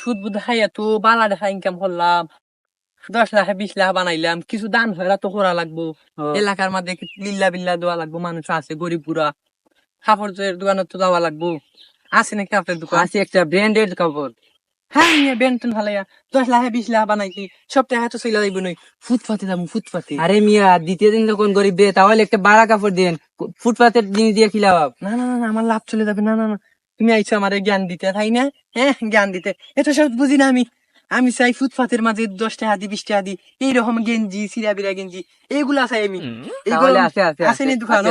সুদ বুধ খাইয়া তো বালা দেখা ইনকাম করলাম দশ লাখ বিশ লাখ বানাইলাম কিছু দান হয়ে তো করা লাগবো। এলাকার মধ্যে লিল্লা বিল্লা দেওয়া লাগবো মানুষ আছে গরিব বুড়া কাপড়ের দোকানে তো যাওয়া লাগবো। আছে নাকি আপনার দোকান? আছে একটা ব্র্যান্ডেড কাপড়। হ্যাঁ বেনটেন ভালাইয়া দশ লাখ বিশ লাখ বানাইছি সব টাকা তো চলে যাইব নই। ফুটপাতে যাব ফুটপাতে। আরে মিয়া দ্বিতীয় দিন যখন গরিব দে তাহলে একটা বাড়া কাপড় দেন ফুটপাতের জিনিস দিয়ে খিলাও না না না না, আমার লাভ চলে যাবে না না না। তুমি আইছো আমার জ্ঞান দিতে তাই না? হ্যাঁ জ্ঞান দিতে। এটা সব বুঝি না আমি। আমি চাই ফুটপাতের মাঝে দশ টাকা দি বিশ টাকা দি এইরকম গেঞ্জি সিরা বিরা গেঞ্জি এইগুলা চাই আমি। এইগুলো আছে আছে আসেনি দোকান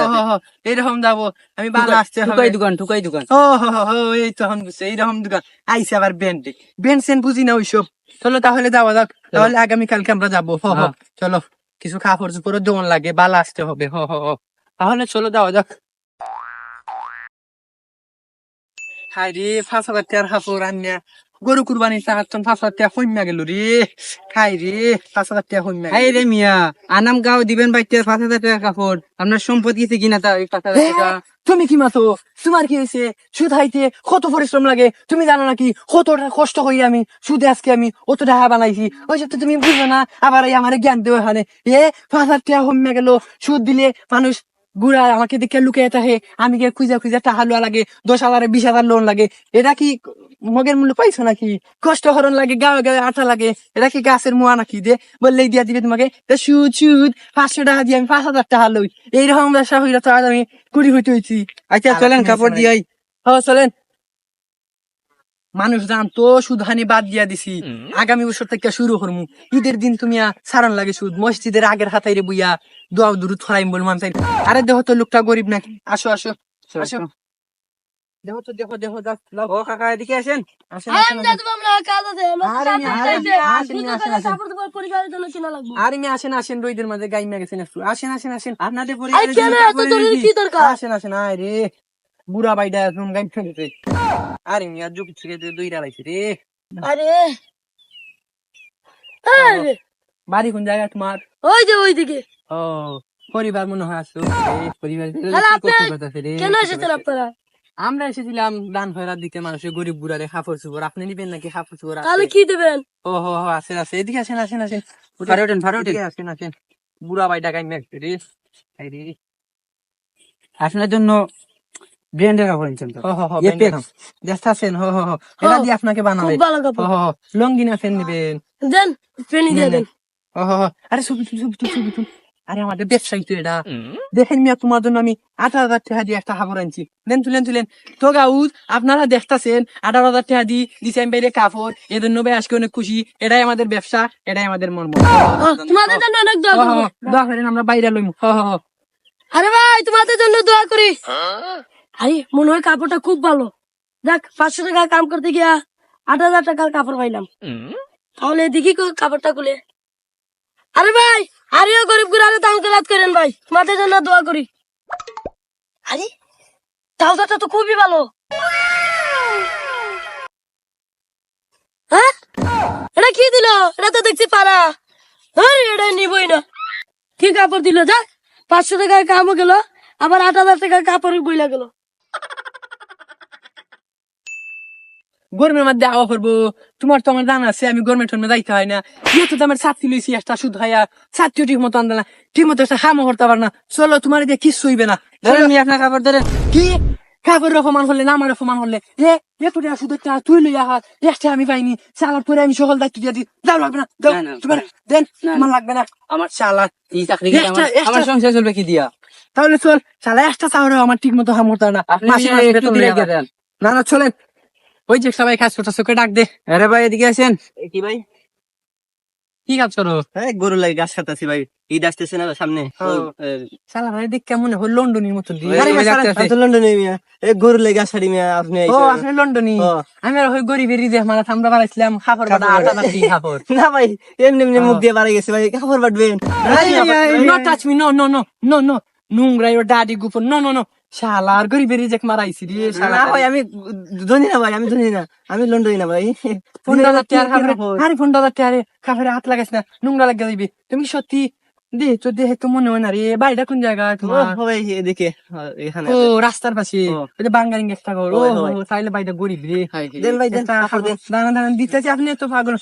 এইরকম যাব। আমি আসতে ঠুকাই দোকান ঠুকাই দোকান। ও হো এই তখন বুঝছে এইরকম দোকান। আইসে আবার ব্যান্ড। ব্যান্ড সেন বুঝি না ওইসব। চলো তাহলে যাওয়া যাক। তাহলে আগামী কালকে আমরা যাব। হ হ। হ্যাঁ। চলো কিছু কাপড় চোপড়ের দোকান লাগে বালা আসতে হবে। হ হ। তাহলে চলো যাওয়া যাক। হাই রে পাঁচ হাজার টাকার কাপড় আনিয়া গরু কুরবানি চাহাতন পাঁচ হাজার টাকা কমা গেল রে। খাই রে পাঁচ হাজার টাকা কমা এই রে মিয়া আনাম গাও দিবেন বাইতে পাঁচ হাজার টাকা কাপড়। আপনার সম্পত্তি আছে কিনা তা ওই পাঁচ হাজার টাকা তুমি কি মাতো? তোমার কি হয়েছে সুদ হাইতে কত পরিশ্রম লাগে? তুমি জানো নাকি কতটা কষ্ট করি আমি? সুদে আজকে আমি অত টাকা বানাইছি। ওই সব তো তুমি বুঝবে না। আবার এই আমার জ্ঞান দেওয়া হানে এ পাঁচ হাজার টাকা কমে গেল। সুদ দিলে মানুষ গুড়া আমাকে দেখে লুকিয়ে থাকে আমি গিয়ে খুঁজা খুঁজা টাকা লোয়া লাগে দশ হাজার বিশ হাজার লোন লাগে। এটা কি মগের মূল্য পাইছো নাকি? কষ্ট হরণ লাগে গায়ে গায়ে আটা লাগে। এটা কি গাছের মোয়া নাকি? দে বললেই দিয়া দিবে তোমাকে সুদ সুদ পাঁচশো টাকা দিয়ে আমি পাঁচ হাজার টাকা লই। এইরকম ব্যবসা হইলে তো আজ আমি কুড়ি হইতে হইছি। আচ্ছা চলেন কাপড় দিয়ে হ চলেন। মানুষ জানতো সুদ হানি বাদ দিয়া দিছি। আগামী বছর থেকে শুরু করমু। ঈদের দিন তুমি সারান লাগে সুদ। মসজিদের আগের হাতাইরে বুইয়া দোয়া দুরু ছড়াইম বল মান চাই। আরে দেখো তো লোকটা গরিব নাকি? আসো আসো আসো। দেখো তো দেখো দেখো। ও কাকা এদিকে আসেন। আসেন, আসেন, আসেন। আরে আসেন, আসেন, আসেন। আসেন। আসেন রইদের মাঝে গাইমা গেছেন একটু আসেন আসেন আসেন। আপনাদের পরিবারের দরকার? আসেন আসেন আয় রে। বুড়া বাইডা একদম গাইম ফেলেছে আরে মিয়া যুগ থেকে যে দুই রালাইছে রে। আরে। আরে। বাড়ি কোন জায়গা তোমার? ওই যে ওইদিকে। ও পরিবার মনে হয় আসছো পরিবার? কেন এসেছেন আপনারা? আমরা এসেছিলাম দান হয়রার দিকে মানুষের গরিব বুড়ারে কাপড় চুপড় আপনি নিবেন নাকি কাপড় চুপড় তাহলে কি দেবেন? ও হো হো আসেন আসেন এদিকে আসেন আসেন আসেন। ফারে ওঠেন, ফারে ওঠেন। আসেন আসেন। বুড়া বাই ডাকাই মেঘ রে। এই রে। আপনার জন্য ব্র্যান্ডের কাপড় তো হো হো এটা দিয়ে আপনাকে খুব ভালো কাপড়। হো হো লঙ্গি না ফেন দেন ফেনি দিয়ে দেন হো হো আরে ছবি তুল ছবি তুল ছবি তুল আরে আমাদের ব্যবসায়ী তো এটা। দেখেন মিয়া তোমার জন্য আমি আঠারো হাজার টাকা দিয়ে একটা কাপড় আনছি। দেন তুলেন তুলেন তো গাউজ আপনারা দেখতাছেন আঠারো হাজার টাকা দিয়ে দিচ্ছেন বাইরে কাপড়। এজন্য ভাই আজকে অনেক খুশি। এটাই আমাদের ব্যবসা এটাই আমাদের মর্ম। তোমাদের জন্য অনেক দোয়া করেন আমরা বাইরে লইম। হ হ হ। আরে ভাই তোমাদের জন্য দোয়া করি। আরে মনে হয় কাপড়টা খুব ভালো। দেখ পাঁচশো টাকা কাম করতে গিয়া আট হাজার টাকার কাপড় পাইলাম। তাহলে দেখি কাপড়টা খুলে। আরে ভাই আরেও গরিব গুড়ারে দাম রাত করেন ভাই। তোমাদের জন্য দোয়া করি। আরে ট্রাউজারটা তো খুবই ভালো। হ্যাঁ? এটা কি দিল? এটা তো দেখছি পারা আরে এটা নিবই না। কি কাপড় দিল? যা পাঁচশো টাকার কামও গেল আবার আট হাজার টাকার কাপড় বইলা গেল। গরমের মধ্যে আওয়া করব তোমার তো আমার জানা আছে আমি গরমের টর্মে যাইতে হয় না। যেহেতু তো আমার ছাত্রী লইছি একটা শুধু হাইয়া ছাত্রী ঠিক মতো আনবে না। ঠিক মতো একটা খামো করতে পার না। চলো তোমার দিয়ে কিচ্ছু হইবে না। ধরেন মিয়া আপনার কাপড় ধরেন। কি? কাপড় অপমান করলে না আমার অপমান এ এত টাকা শুধু একটা তুই লইয়া হাত একটা আমি পাইনি। চালার পরে আমি সকল দায়িত্ব দিয়ে দিই। দাও লাগবে না দাও তোমার দেন আমার লাগবে না। আমার চালা। এই চাকরি আমার সংসার চলবে কি দিয়া? তাহলে চল চালা একটা চাওয়ার আমার ঠিক মতো হাম করতে না। মাসে মাসে বেতন দিলে দেন। না না চলেন। ওই যে সবাই কাজ করতেছে ওকে ডাক দে। আরে ভাই এদিকে আসেন। কি ভাই? কি কাজ করো? হ্যাঁ গরু লাগে গাছ কাটাছি ভাই। ঈদ আসতেছে না সামনে। চালা ভাই দেখ কেমন হয় লন্ডনের মতো লন্ডনে মিয়া। এই গরু লাগে গাছ মিয়া আপনি ও আপনি লন্ডনী। আমি আর ওই গরিবের রিজে মারা আমরা বানাইছিলাম খাবার কাপড় আটা বাটা। বাটি খাবার না ভাই এমনি এমনি মুখ দিয়ে বাড়াই গেছে ভাই কাপড় বাটবেন no touch me no no no no no নোংরা ওর দাদি গুপন। No no শালা আর মারাইছি রে শালা। না ভাই আমি ধনী না ভাই আমি ধনী না। আমি লন্ডনী না ভাই। ফোনটা কি- টিয়ার কাপড়? আরে টিয়ারে হাত লাগাইছ না নোংরা লাগিয়ে দিবি তুমি সত্যি? দেহ তো দেহে তো মনে হয় না রে। বাড়িটা কোন জায়গায় তোমার? ও, এদিকে এখানে ও রাস্তার পাশে। ওই যে বাঙ্গারিং একটা ঘর। ও। ও, তাইলে বাড়িটা গরিব রে। দেন ভাই দেন একটা কাপড় দেন। দাঁড়ান দাঁড়ান দিতেছি। আপনি তো পাগল।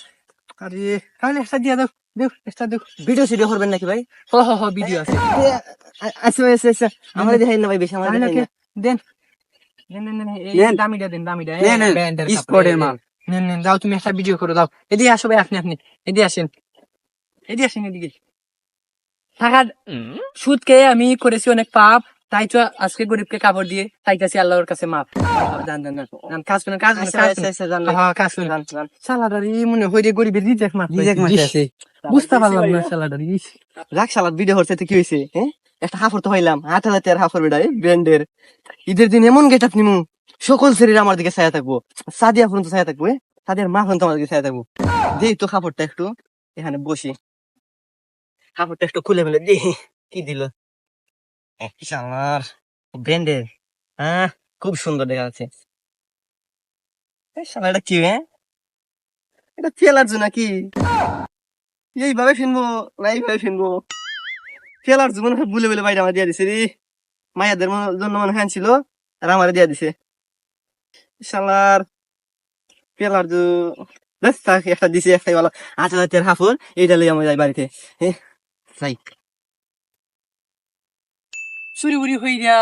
আরে তাহলে একটা দিয়ে দাও ভিডিও সিডিও করবেন নাকি ভাই? হ হ হ ভিডিও আছে। আচ্ছা আচ্ছা আচ্ছা। আমার দেখাই না ভাই বেশি আমার দেখাই না দেন। দেন দেন দেন এই দেন। দামিটা দেন দামিটা। নেন, নেন, স্পটের মাল। নেন নেন দাও তুমি একটা ভিডিও করে দাও এদিকে আসো ভাই আপনি আপনি। এদিকে আসেন। এদিকে আসেন এদিকে। টাকা সুদ খেয়ে আমি করেছি অনেক পাপ। তাই তো আজকে গরিবকে কাপড় দিয়ে চাইতেছি আল্লাহর কাছে মাপ। জান জান জান। জান, কাজ করেন কাজ করেন আচ্ছা আচ্ছা আচ্ছা হ্যাঁ কাজ করেন। জান, জান। সালাদার ই মনে হয় রে গরিবের রিজেক্ট মাপ রিজেক্ট মারতে আছে। বুঝতে পারলাম না সালাদার ইস রাখ সালাদ ভিডিও করতে তো কি হ্যাঁ? একটা হাফর তো হইলাম হাফর বেড়া ব্র্যান্ডের। ঈদের দিন এমন গেট আপনি সকল শরীর আমার দিকে ছায়া থাকব। সাদিয়া পর্যন্ত ছায়া থাকব? সাদিয়ার মা পর্যন্ত আমার দিকে ছায়া থাকব। দেই তো কাপড়টা একটু এখানে বসি। কাপড়টা একটু খুলে ফেলে দি কি দিল? ব্র্যান্ডের হ্যাঁ খুব সুন্দর দেখা যাচ্ছে। শালা, এটা কি হ্যাঁ এটা ফেলার জন্য কি? এইভাবে ফিনবো না এইভাবে ফিনবো ফেলার জীবন বুলে বুলে বাইরে আমার দিয়ে দিছে রে। মায়াদের জন্য মনে হয় ছিল আর আমার দিয়ে দিছে। শালার, ফেলার জু একটা দিছে, একটাই ভালো। আচ্ছা টাকার হাফুর, এইটা লই আমার যাই বাড়িতে। হ্যাঁ চুরি উরি হইয়া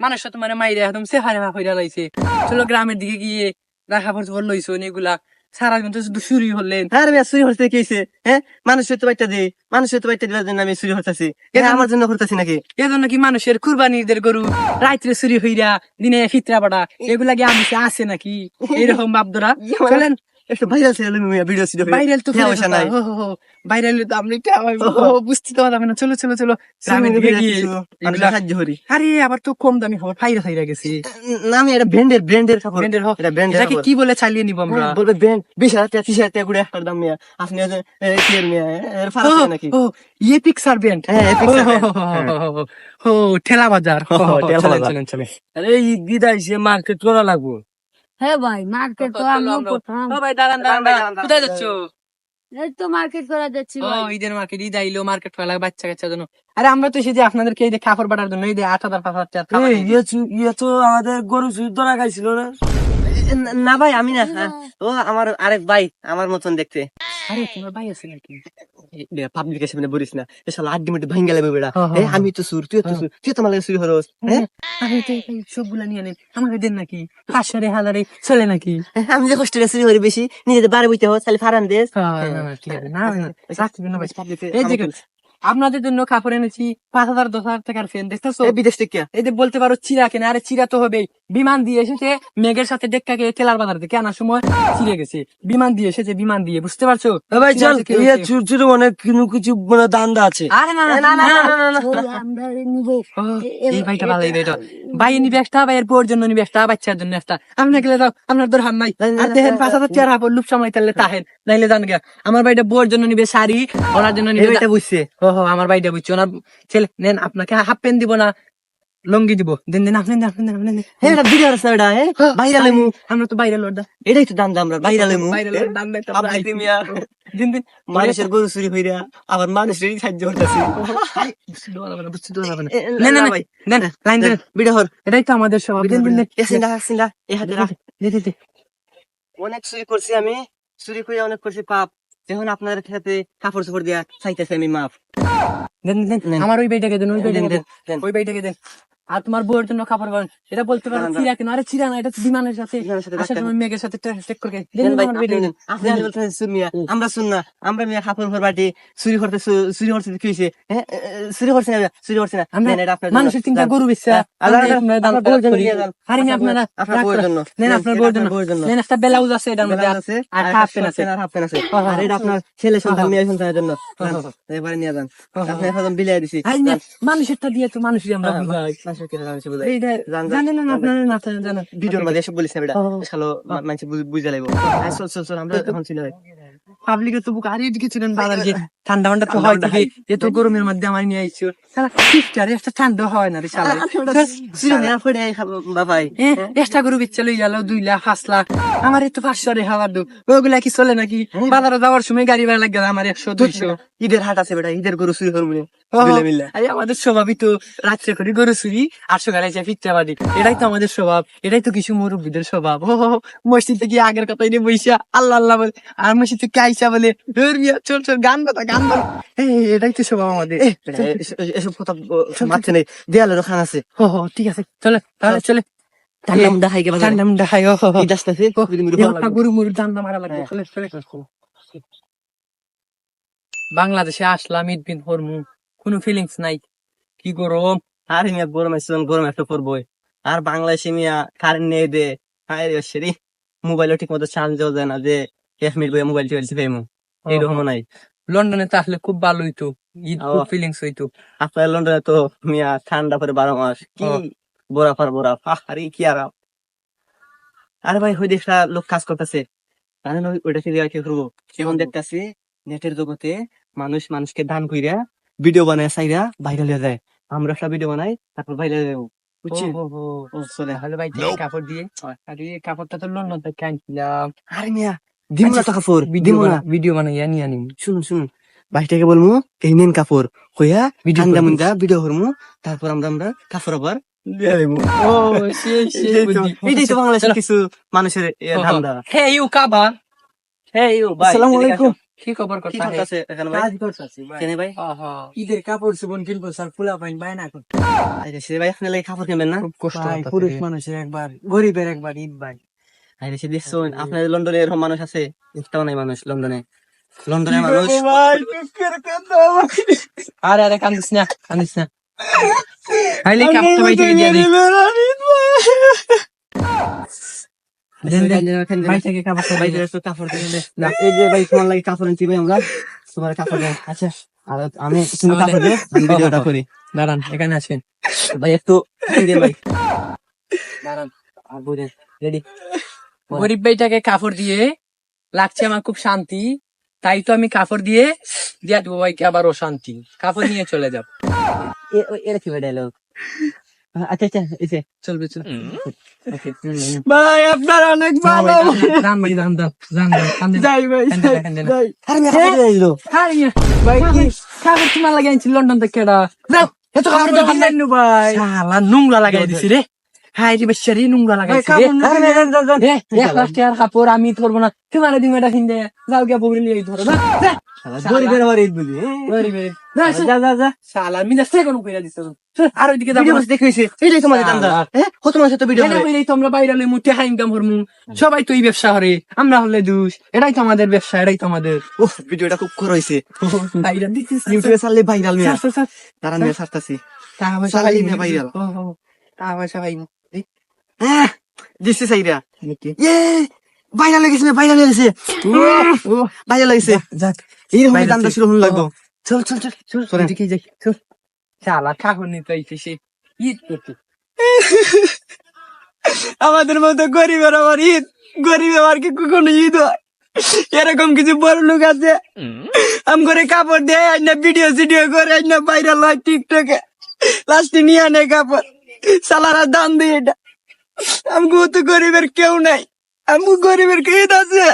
মানুষ তো মানে মাইরা একদম সেহারে ভাব হইয়া লাইছে। চলো গ্রামের দিকে গিয়ে রাখা পড়তে লইছো এগুলা সারা দিন তো শুধু চুরি হলেন। হ্যাঁ রে চুরি হচ্ছে কি হয়েছে হ্যাঁ? মানুষের তো বাইটা দে। মানুষের তো বাইটা দেওয়ার জন্য আমি চুরি হতেছি এটা আমার জন্য করতেছি নাকি? এজন্য কি মানুষের কুরবানিদের গরু রাত্রে চুরি হইরা দিনে ফিতরা বাড়া? এগুলা কি আমি আছে নাকি? এরকম বাপদরা চলেন। একটু ভাইরাল ছিল ভিডিও ছিল বাইরেল তো হ্যাঁ, পয়সা নাই। বাইরেল তো আমি বুঝতে তো পারলাম না চলো চলো চলো গ্রামের দিকে গিয়ে এগুলা- সাহায্য করি আরে আবার তো কম দামি খবর ফাইরা ফাইরা গেছি না আমি এটা ব্র্যান্ডের ব্র্যান্ডের কাপড় ব্র্যান্ডের এটা ব্র্যান্ডের এটাকে কি বলে চালিয়ে নিব আমরা হ্যাঁ, বলবে ব্র্যান্ড বিশ হাজার টাকা ত্রিশ হাজার টাকা করে একটার দাম মিয়া আপনি হচ্ছে, এর মিয়া এ, এর ফারাক নাকি ও ইয়ে পিক্সার ব্যান্ড হ্যাঁ ও ঠেলা বাজার ঠেলা বাজার। আরে মার্কেট করা লাগবো হ্যাঁ ভাই মার্কেট তো আমিও আমরা- করতাম ভাই দাঁড়ান দাঁড়ান দাঁড়ান, দাঁড়ান। দাঁড়ান, কোথায় যাচ্ছ এই তো মার্কেট করা যাচ্ছি ও ভাই ঈদের মার্কেট ঈদ আইলো মার্কেট করা লাগে বাচ্চা কাচ্চার জন্য আরে আমরা তো সেদিন আপনাদেরকে এই যে কাপড় বাটার জন্য এই যে আট হাজার পাঁচ হাজার দিই। ইয়ে তো আমাদের গরু সুদ্ধ রাখাইছিল না না- না ভাই আমি না হ্যাঁ। ও আমার আরেক ভাই আমার মতন দেখতে আরে তোমার ভাই আছে নাকি? পাবলিকের সামনে বলিস না। শালা আড্ডি মিটে ভাঙ্গা লাগবে বেড়া। হ্যাঁ, এ হ্যাঁ, আমি তো সুর তুই তো সুর তুই তো মালে সুর হরস হ্যাঁ? আমি সবগুলা নিয়ে নেন আমাকে দেন নাকি? হাসারে হালারে চলে নাকি? আমি যে হোস্টেলে সুরি হরি বেশি নিজেদের বারে বইতে হোস তাহলে ফারান দেশ হ্যাঁ, না, না, ঠিক না না, রাখবেন না ভাই। পাবলিকে এই দেখেন আপনাদের জন্য কাপড় এনেছি পাঁচ হাজার দশ হাজার টাকার ফ্যান দেখতেছো? বিদেশ থেকে। এই যে বলতে পারো চিরা কেনা আরে চিরা তো হবে বিমান দিয়ে এসেছে মেঘের সাথে ডেক্কাকে তেলার বাজার থেকে আনার সময় চিড়ে গেছে। বিমান দিয়ে এসেছে বিমান দিয়ে বুঝতে পারছ? ভাই চল ইয়ে। চুর চুর অনেক কিছু কিছু মানে দান্দা আছে। আরে না না না না এই ভাইটা ভালো এই ভাইটা। ভাই নিবে একটা ভাইয়ের বউর জন্য নিবে একটা বাচ্চার জন্য একটা। আপনি গেলে যাও আপনার তোর হাত নাই আর দেখেন পাঁচ হাজার চেয়ার হাফ লুপ সামাই তাহলে তাহেন। নাইলে জান গিয়া। আমার ভাইটা বউর জন্য নিবে শাড়ি ওনার জন্য নিবে এটা বুঝছে। ও হো আমার ভাইটা বুঝছ। ওনার ছেলে নেন আপনাকে হাফ প্যান্ট দিব না। লঙ্গি দিব। দেন দেন আপনি আপনি আপনি হ্যাঁ এটা ভিডিও আছে এটা হ্যাঁ? বাইরে লেমু। আমরা তো বাইরে লড়দা এটাই তো দাম দাম আমরা বাইরে লেমু। বাইরে লড় দাম পাবলিক আইছি। মিয়া। দিন দিন মানুষের গরু চুরি হইরা আবার মানুষেরই সাহায্য করতেছি। না, না। এ, এ, নেন না ভাই। নেন লাইন দেন ভিডিও হর। এটাই তো আমাদের স্বভাব দেন দেন। এসিন্দা এসিন্দা এই হাতে রাখ। দে, দে। অনেক চুরি করছি আমি। চুরি করে অনেক করছি পাপ। যখন আপনাদের সাথে কাপড় চোপড় দিয়া চাইতেছি আমি মাপ দেন দেন। আমার ওই বাইটাকে দেন ওই দেন, বাইটাকে দেন। ওই বাইটাকে দেন। আর তোমার বউয়ের জন্য কাপড় বলেন এটা বলতে দাঁড়ান, চিরা কেন? আরে চিরা না এটা তো বিমানের সাথে। আসার সময় মেঘের সাথে টেক করে ভাই, আমার শুন না আমরা মিয়া কাপড় ঘর বাটি চুরি করতে চুরি করতে কি হয়েছে হ্যাঁ চুরি করছে না চুরি করছে না। মানুষের চিন্তা গরু হ্যাঁ, আর আপনার- আপনার বউয়ের জন্য দেন। আরে আপনারা বউয়ের। নেন আপনার বউয়ের জন্য। বউয়ের জন্য। নেন একটা ব্লাউজ আছে এটার মধ্যে আছে, আর হাফ প্যান্ট আছে। আর pant আছে। হ্যাঁ, হ্যাঁ, আর এটা আপনার ছেলে সন্তান হ্যাঁ, মেয়ে সন্তানের জন্য। হ্যাঁ, হ্যাঁ। এবারে নিয়ে যান। হ্যাঁ, আপনি এখন বিলিয়ে দিছি। মানুষেরটা দিয়ে তো মানুষই আমরা হ্যাঁ, জানেন না আপনারা না জানেন ভিডিওর মধ্যে এসব বলিস না বেটা হ্যাঁ, হ্যাঁ। শালো মানুষ বুঝে লাগবো। চল চল চল আমরা এখন চলে যাই ঠান্ডা ঠান্ডা তো হয় থেকে এত গরমের মধ্যে আমার নিয়ে আইছো। সারা ফিফটি একটা ঠান্ডা হয় না রে সালা চুরি নিয়ে পড়ে আই খাব বাবাই। এক্সট্রা গরু বিচ্ছে লই গেল দুই লাখ পাঁচ লাখ। আমার এই তো পাঁচশো রে হাওয়ার দু ওগুলা কি চলে নাকি? বাজারে যাওয়ার সময় গাড়ি ভাড়া লাগে আমার একশো দুইশো। ঈদের হাট আছে বেটা ঈদের গরু চুরি করব আরে আমাদের স্বভাবই তো রাত্রে করি গরু চুরি আর সকালে এসে ফিরতে পারি এটাই তো আমাদের স্বভাব এটাই তো কিছু মুরব্বীদের স্বভাব। ও মসজিদ থেকে আগের কথা নিয়ে বইসা আল্লাহ আল্লাহ বলে আর মসজিদ থেকে আইসা বলে চল চল গান কথা গান বল এটাই তো স্বভাব আমাদের। এসব কথা মারছে নেই। দেয়ালের ওখানে আছে। ও হো, ঠিক আছে চলে তাহলে চলে। ঠান্ডা মুন্ডা খাই গেবা ঠান্ডা মুন্ডা খাই ও। গরু মুরু মারা লাগবে চলে চলে। বাংলাদেশে আসলাম ঈদ বিন হরমু কোনো ফিলিংস নাই। কি গরম? আরে মিয়া গরম আছে গরম একটা পড়বই আর বাংলাদেশে মিয়া কারেন্ট নেই দে। আরে সেরি মোবাইলও ঠিক মতো চার্জ দেওয়া যায় না যে এক মিনিট বয়ে মোবাইল টিপাইছি ফেমু এইরকম নাই। লন্ডনে তাহলে খুব ভালো হইতো ঈদ খুব ফিলিংস হইতো। আপনার লন্ডনে তো মিয়া ঠান্ডা পরে বারো মাস। কি। বরফ আর বরফ। আরে কি আরাম। আরে ভাই হই দেখা লোক কাজ করতেছে। জানেন ওইটা ফিরে কি করব? যেমন দেখতেছি নেটের জগতে মানুষ মানুষকে দান কইরা ভিডিও বানায় সাইরা ভাইরাল হয়ে যায়। আমরা একটা ভিডিও বানাই তারপর ভাইরাল হয়ে যাব। বুঝছি? চলে। ভাই কাপড় দিয়ে আরে কাপড়টা তো লন্ডন থেকে আনছিলাম। আরে মিয়া দিমু না তো কাপড় ভিডিও দিমু না। ভিডিও বানাই আনি আনি। শুনুন শুনুন। ভাইটাকে বলব এই নেন কাপড়। হইয়া Video ঠান্ডা। মুন্ডা ভিডিও করব তারপর আমরা আমরা কাপড় আবার এটাই তো- বাংলাদেশের কিছু মানুষের এ, ও, ও। ধান্দা। হে ইউ কাবা। হে ইউ ভাই আসসালামু আলাইকুম আসো। কি খবর কি কথা হে করতেছে এখানে ভাই? কেনে ভাই? ঈদের কাপড় সুবন কিনবো স্যার ফুলা পাইন বাই না এখন আরে সে ভাই আপনি লাগে কাপড় কিনবেন না? খুব কষ্ট ভাই, পুরুষ মানুষের একবার গরিবের একবার ঈদ ভাই। আরে সে দেখছেন আপনাদের লন্ডনে এরকম মানুষ আছে? একটাও নাই মানুষ লন্ডনে। লন্ডনের মানুষ আরে আরে কান্দিস না কান্দিস না। আইলে কাপড় ভাই দিয়ে দিই আমি তুমি কাপড় দে আমি ভিডিওটা করি। দাঁড়ান এখানে আছেন ভাই একটু ভাই। দাঁড়ান। আর বুঝেন রেডি গরিব ভাইটাকে কাপড় দিয়ে লাগছে আমার খুব শান্তি। তাই তো আমি কাপড় দিয়ে দিয়া দেবো ভাইকে আবার ও শান্তি কাপড় নিয়ে চলে যাব। এরা কি ভাই ডায়লগ আচ্ছা আচ্ছা এই যে চলবে চলবে। ভাই আপনার অনেক দাও, দাও, ভাই, দাও, দাও, দাও, দাও, যাই ভাই। যাই আরে আমি কাপড় দিয়ে দিলো আরে কাপড়- কাপড় তোমার লাগাই লন্ডন থেকে কেডা? দাও, এত কাপড় কাপড় নাই। ভাই। শালা নোংরা লাগাই দিছি রে। হাই রে বেচারি নোংরা কাপড় এক লাখ টাকার আমি ধরবো না। তোমার দিন এটা কিনতে। যাও গিয়া বগরি লিয়ে ধরো না গরিবের আবার ঈদ? গরিবের। যা, যা। যা যা যা। শালা মিজা সেকন্ড কইরা দিছ আর ওইদিকে যাব ভিডিও না। বসে তোমাদের দান্দা শালা। হ্যাঁ কত মানুষের তো ভিডিও এখানে হইলেই তো বাইরে হলে মুটে হাই ইনকাম করমু। সবাই তো এই ব্যবসা করে আমরা হলে দুষ। এটাই তো আমাদের ব্যবসা এটাই তো আমাদের। ওহ ভিডিওটা খুব খর হইছে। বাইরে দিছিস ইউটিউবে ছাড়লে ভাইরাল মিয়া। Sir, sir, sir. তারা নিয়ে ছাড়তাছি। টাকা পয়সা টাকা। দিছি সাইরা ভাইরাল গেছে ভাইরাল গেছে। ও, ভাইরাল হয়েছে যাক এইরকম Viral দান্দা শুরু হন লাগবো। ও, চল চল চল চল। চলেন। যাই চল। শালা কাকুর নিতে আইছে সে ঈদ করতে আমাদের মতো গরিবের আবার ঈদ। গরিব আবার কি কখনো ঈদ হয়? এরকম কিছু বড় লোক আছে। আম করে কাপড় দেয় আইনা ভিডিও সিডিও করে আইনা ভাইরাল হয় টিকটকে লাস্টে নিয়ে আনে কাপড়। সালারা দান দিয়ে এটা। আমি গরিবের কেউ নাই। আমি গরিবের কে আছে।